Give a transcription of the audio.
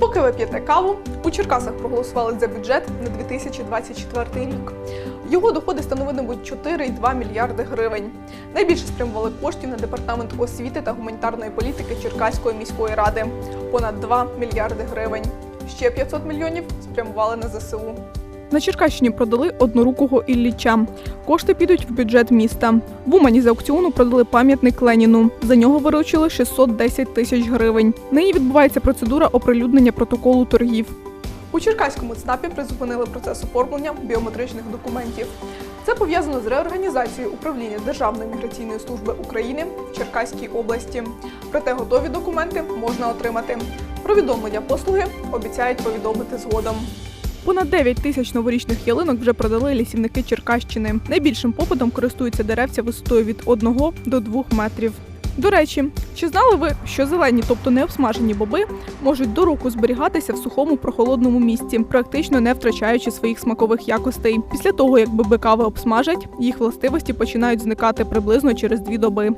Поки ви п'єте каву, у Черкасах проголосували за бюджет на 2024 рік. Його доходи становитимуть 4,2 мільярди гривень. Найбільше спрямували коштів на департамент освіти та гуманітарної політики Черкаської міської ради понад 2 мільярди гривень. Ще 500 мільйонів спрямували на ЗСУ. На Черкащині продали однорукого Ілліча. Кошти підуть в бюджет міста. В Умані з аукціону продали пам'ятник Леніну. За нього виручили 610 тисяч гривень. Нині відбувається процедура оприлюднення протоколу торгів. У Черкаському ЦНАПі призупинили процес оформлення біометричних документів. Це пов'язано з реорганізацією управління Державної міграційної служби України в Черкаській області. Проте готові документи можна отримати. Про відомлення послуги обіцяють повідомити згодом. Понад 9 тисяч новорічних ялинок вже продали лісівники Черкащини. Найбільшим попитом користуються деревця висотою від 1 до 2 метрів. До речі, чи знали ви, що зелені, тобто не обсмажені боби, можуть до року зберігатися в сухому прохолодному місці, практично не втрачаючи своїх смакових якостей. Після того, як боби кави обсмажать, їх властивості починають зникати приблизно через дві доби.